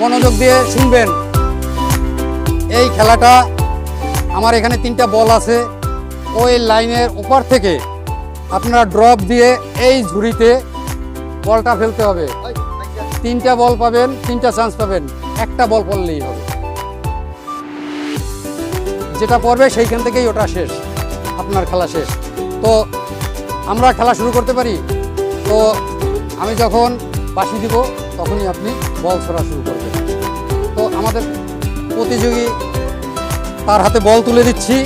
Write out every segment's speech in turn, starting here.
মনোযোগ দিয়ে শুনবেন। এই খেলাটা, আমার এখানে তিনটা বল আছে। ওই লাইনের উপর থেকে আপনারা ড্রপ দিয়ে এই ঝুড়িতে বলটা ফেলতে হবে। তিনটা বল পাবেন, তিনটা চান্স পাবেন। একটা বল পড়লেই হবে। যেটা পড়বে সেইখান থেকেই ওটা শেষ, আপনার খেলা শেষ। তো আমরা খেলা শুরু করতে পারি? তো আমি যখন বাসি দিব তখনই আপনি বল ছোড়া শুরু করবেন। তো আমাদের প্রতিযোগী, তার হাতে বল তুলে দিচ্ছি।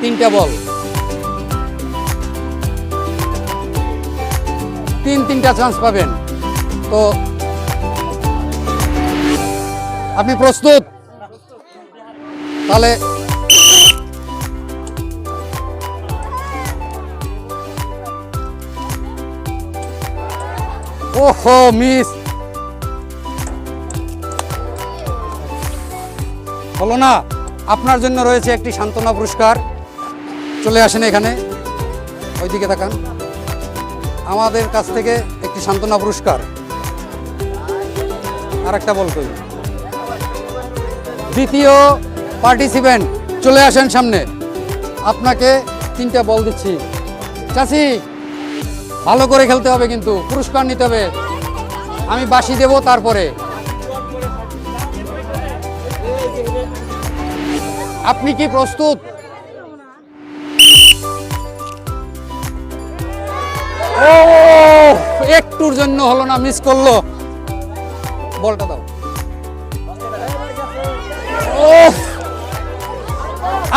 তিনটা বল। তিন তিনটা চান্স পাবেন। তো আপনি প্রস্তুত? তাহলে ওহো মিস হলো না আপনার জন্য রয়েছে একটি সান্ত্বনা পুরস্কার। চলে আসেন এখানে। ওইদিকে তাকান। আমাদের কাছ থেকে একটি সান্ত্বনা পুরস্কার। আর একটা বল কই দ্বিতীয় পার্টিসিপেন্ট চলে আসেন সামনে। আপনাকে তিনটা বল দিচ্ছি। চাচি, ভালো করে খেলতে হবে কিন্তু, পুরস্কার নিতে হবে। আমি বাসি দেব তারপরে। আপনি কি প্রস্তুত? ও একটুর জন্য হলো না মিস করল। বলটা দাও।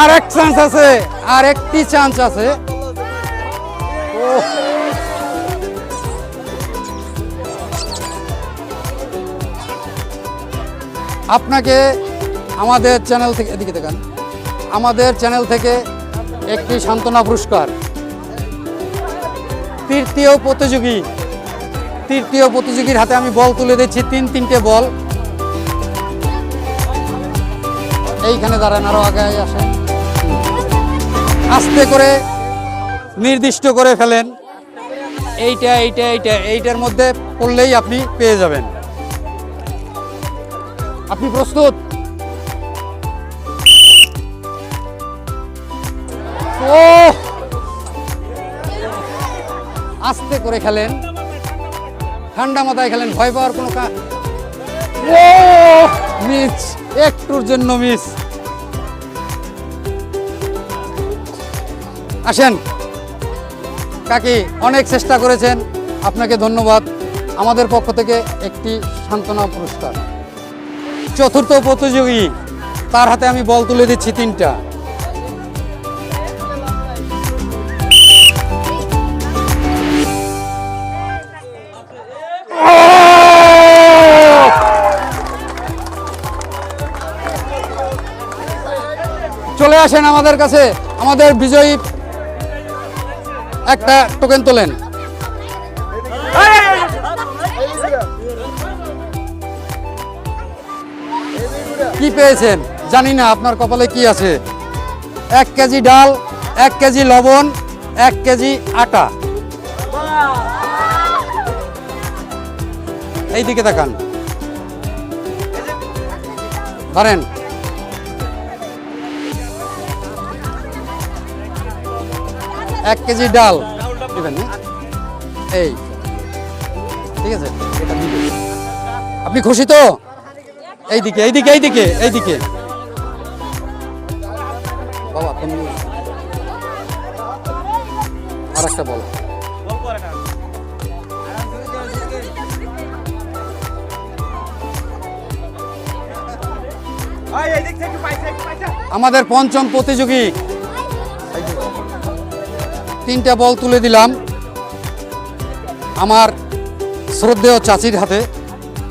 আর এক চান্স আছে আর একটি চান্স আছে আপনাকে আমাদের চ্যানেল থেকে এদিকে দেখান। আমাদের চ্যানেল থেকে একটি সান্ত্বনা পুরস্কার। তৃতীয় প্রতিযোগী। তৃতীয় প্রতিযোগীর হাতে আমি বল তুলে দিচ্ছি, তিন, তিনটে বল। এইখানে দাঁড়ান, আরও আগে আসেন। আস্তে করে নির্দিষ্ট করে ফেলেন। এইটা এইটা এইটা, এইটার মধ্যে পড়লেই আপনি পেয়ে যাবেন। আপনি প্রস্তুত? ও আস্তে করে খেলেন। ঠান্ডা মাথায় খেলেন, ভয় পাওয়ার কোনো কা ও মিস, একটুর জন্য মিস। আসেন। কাকি, অনেক চেষ্টা করেছেন। আপনাকে ধন্যবাদ। আমাদের পক্ষ থেকে একটি সান্ত্বনা পুরস্কার। চতুর্থ প্রতিযোগী। তার হাতে আমি বল তুলে দিচ্ছি তিনটা। আসেন আমাদের কাছে। আমাদের বিজয়ী একটা টোকেন তোলেন। কি পেয়েছেন? জানি না আপনার কপালে কি আছে। এক কেজি ডাল, এক কেজি লবণ, এক কেজি আটা। এই দিকে তাকান ধরেন। এক কেজি ডাল। এই। ঠিক আছে? আপনি খুশি তো? এইদিকে এইদিকে এইদিকে এইদিকে। বাবা তুমি আর একটা বল। আমাদের পঞ্চম প্রতিযোগী। তিনটা বল তুলে দিলাম আমার শ্রদ্ধেয় চাচির হাতে।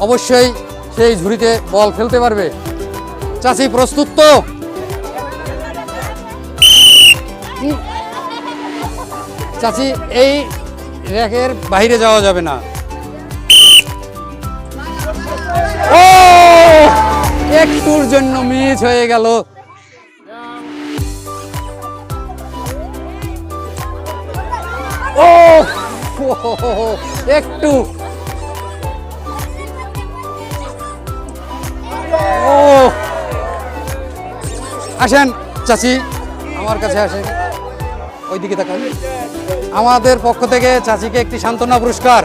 অবশ্যই সেই ঝুড়িতে বল ফেলতে পারবে। চাচি, প্রস্তুত তো। চাচি, এই র্যাকের বাইরে যাওয়া যাবে না। ও! একটুর জন্য মিস হয়ে গেল। ও একটু। ও আসেন, চাচি, আমার কাছে আসেন। ওইদিকে তাকান। আমাদের পক্ষ থেকে চাচিকে একটি সান্ত্বনা পুরস্কার।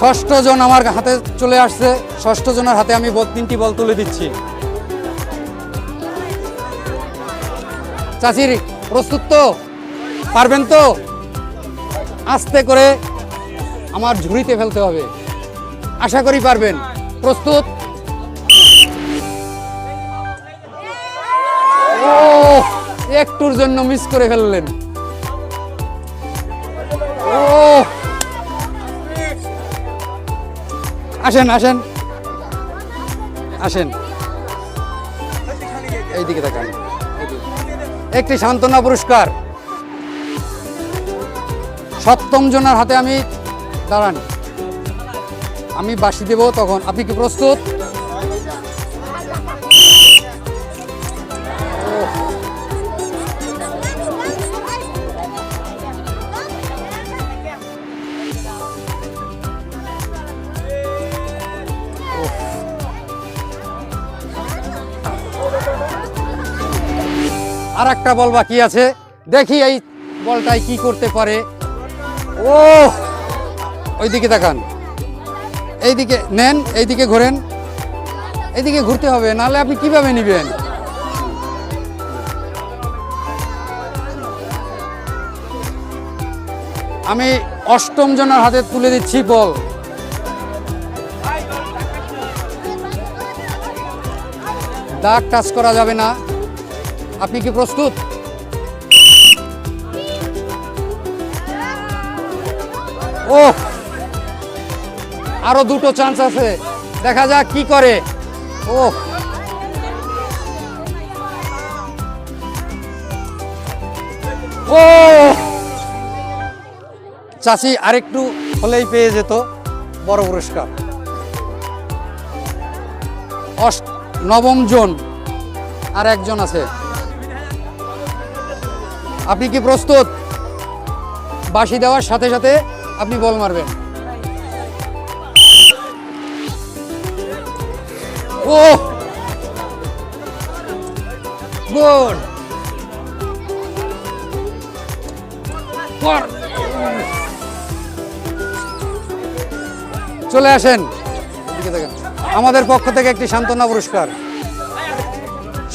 ষষ্ঠ জন আমার হাতে চলে আসছে। ষষ্ঠ জনের হাতে আমি তিনটি বল তুলে দিচ্ছি। চাচির প্রস্তুত তো? পারবেন তো? আস্তে করে আমার ঝুড়িতে ফেলতে হবে। আশা করি পারবেন। প্রস্তুত? ও একটুর জন্য মিস করে ফেললেন। ও আসেন আসেন। আসেন। এইদিকে দেখান একটি সান্ত্বনা পুরস্কার। সপ্তম জনের হাতে আমি দাঁড়ান। আমি বাসি দেব তখন। আপনি কি প্রস্তুত? আর একটা বল বাকি আছে। দেখি এই বলটাই কি করতে পারে। ও! ওইদিকে তাকান এইদিকে নেন, এইদিকে ঘোরেন। এইদিকে ঘুরতে হবে, নাহলে আপনি কীভাবে নেবেন? আমি অষ্টম জনের হাতে তুলে দিচ্ছি বল। দাগ টাচ করা যাবে না। আপনি কি প্রস্তুত? ও আরও দুটো চান্স আছে। দেখা যাক কি করে। ও ও চাচি আরেকটু হলেই পেয়ে যেত। বড় পুরস্কার। নবম জন। আর একজন আছে। আপনি কি প্রস্তুত? বাসি দেওয়ার সাথে সাথে আপনি বল মারবেন। ও গুড চলে আসেন। আমাদের পক্ষ থেকে একটি সান্ত্বনা পুরস্কার।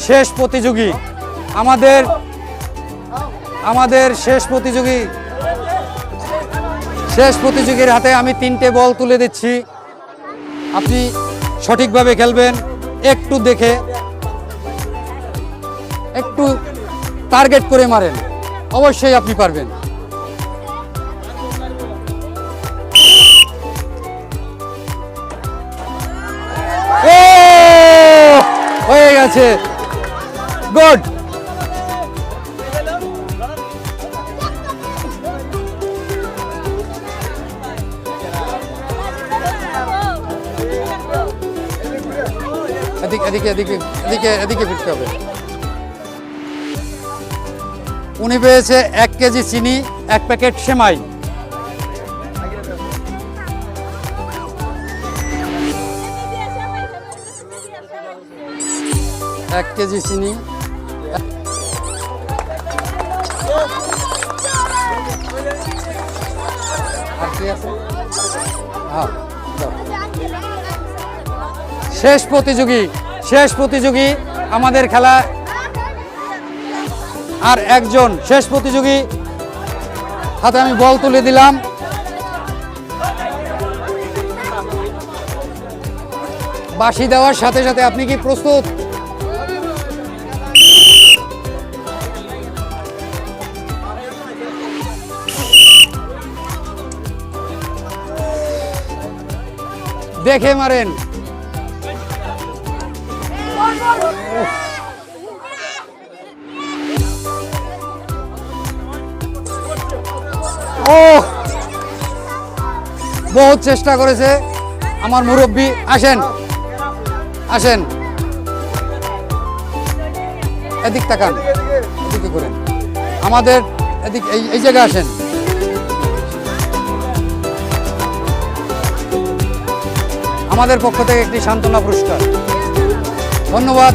শেষ প্রতিযোগী আমাদের আমাদের শেষ প্রতিযোগী, শেষ প্রতিযোগীর হাতে আমি তিনটে বল তুলে দিচ্ছি। আপনি সঠিকভাবে খেলবেন, একটু দেখে, একটু টার্গেট করে মারেন, অবশ্যই আপনি পারবেন। হয়ে গেছে। গুড। এদিকে এদিকে এদিকে এদিকে ফিরতে হবে। উনি পেয়েছে এক কেজি চিনি, এক প্যাকেট সেমাই। এক কেজি চিনি। হ্যাঁ। শেষ প্রতিযোগী। শেষ প্রতিযোগী আমাদের খেলা। আর একজন শেষ প্রতিযোগী, হাতে আমি বল তুলে দিলাম। বাঁশি দেওয়ার সাথে সাথে আপনি কি প্রস্তুত? দেখে মারেন। ও বহুত চেষ্টা করেছে আমার মুরব্বী। আসেন। আসেন। এদিক তাকান। এদিকে করেন আমাদের এদিক, এই এই জায়গায় আসেন। আমাদের পক্ষ থেকে একটি সান্ত্বনা পুরস্কার। ধন্যবাদ।